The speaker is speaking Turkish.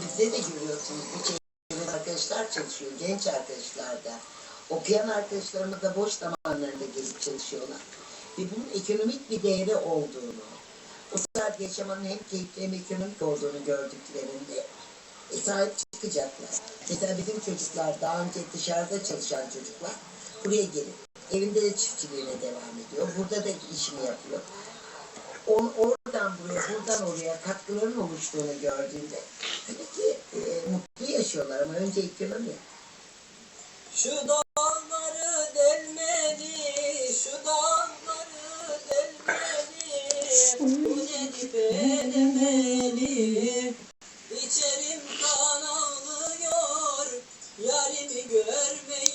Bizde de görüyorsunuz bu arkadaşlar çalışıyor, genç arkadaşlar da. Okuyan arkadaşlarımız da boş zamanlarında gelip çalışıyorlar. Ve bunun ekonomik bir değeri olduğunu, o saat yaşamanın hem keyifli hem ekonomik olduğunu gördüklerinde e, sahip çıkacaklar. Mesela bizim çocuklar daha önce dışarıda çalışan çocuklar buraya gelip evinde de çiftçiliğine devam ediyor. Burada da işini yapıyor. On, oradan buraya, buradan oraya katkıların oluştuğunu gördüğünde tabii ki e, mutlu yaşıyorlar ama önce ekonomi. Şu dağları delmeli, şu dağları delmeli, bu nedip edemeli. Yarimi görmeli.